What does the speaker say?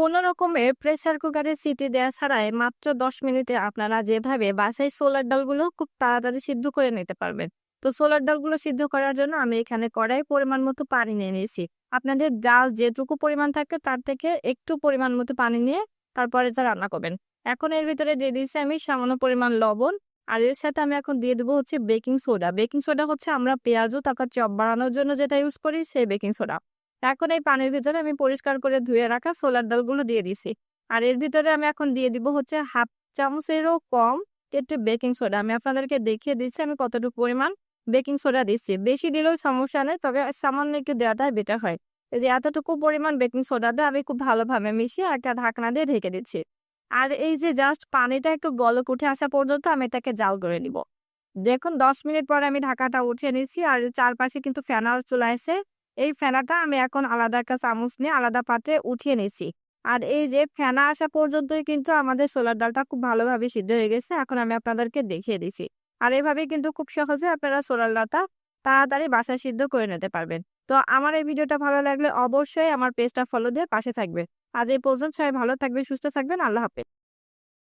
কোনো রকমের প্রেসার কুকারে সিটি দেওয়া ছাড়াই মাত্র দশ মিনিটে আপনারা যেভাবে বাসায় সোলার ডালগুলো খুব তাড়াতাড়ি সিদ্ধ করে নিতে পারবেন। তো সোলার ডালগুলো সিদ্ধ করার জন্য আমি এখানে কড়াই পরিমাণ মতো পানি নিয়ে নিয়েছি। আপনাদের ডাল যেটুকু পরিমাণ থাকে তার থেকে একটু পরিমাণ মতো পানি নিয়ে তারপরে যা রান্না করবেন। এখন এর ভিতরে দিয়ে দিয়েছি আমি সামান্য পরিমাণ লবণ আর এর সাথে আমি এখন দিয়ে দেবো হচ্ছে বেকিং সোডা বেকিং সোডা হচ্ছে আমরা পেঁয়াজও তারপর চপ বানানোর জন্য যেটা ইউজ করি সেই বেকিং সোডা এখন এই পানির ভিতরে আমি পরিষ্কার করে ধুয়ে রাখা সোলার ডালগুলো দিয়ে দিছি। আর এর ভিতরে আমি এখন দিয়ে দিব হচ্ছে হাফ চামচেরও কম একটু বেকিং সোডা। আমি আপনাদেরকে দেখিয়ে দিচ্ছি আমি কতটুকু পরিমাণ বেকিং সোডা দিচ্ছি। বেশি দিলেও সমস্যা নেই, তবে সামান্য একটু দেওয়াটাই বেটার হয়। এই যে এতটুকু পরিমাণ বেকিং সোডা দিয়ে আমি খুব ভালোভাবে মিশিয়ে একটা ঢাকনা দিয়ে ঢেকে দিচ্ছি। আর এই যে জাস্ট পানিটা একটু গলক উঠে আসা পর্যন্ত আমি এটাকে জাল করে নিব। দেখুন, দশ মিনিট পরে আমি ঢাকাটা উঠিয়ে নিচ্ছি। আর চারপাশে কিন্তু ফ্যানার চলে আসে। এই ফেনাটা আমি এখন আলাদা একটা চামচ নিয়ে আলাদা পাত্রে উঠিয়ে নিয়েছি। আর এই যে ফেনা আসা পর্যন্তই কিন্তু আমাদের সোলার ডালটা খুব ভালোভাবে সিদ্ধ হয়ে গেছে, এখন আমি আপনাদেরকে দেখিয়ে দিছি। আর এইভাবে কিন্তু খুব সহজে আপনারা সোলার ডালটা তাড়াতাড়ি বাসায় সিদ্ধ করে নিতে পারবেন। তো আমার এই ভিডিওটা ভালো লাগলে অবশ্যই আমার পেজটা ফলো দিয়ে পাশে থাকবে আজ এই পর্যন্ত সবাই ভালো থাকবে সুস্থ থাকবেন, আল্লাহ হাফেজ।